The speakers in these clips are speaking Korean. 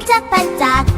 반짝반짝.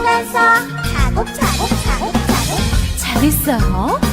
걸으면서 차곡차곡 차곡차곡 잘했어요.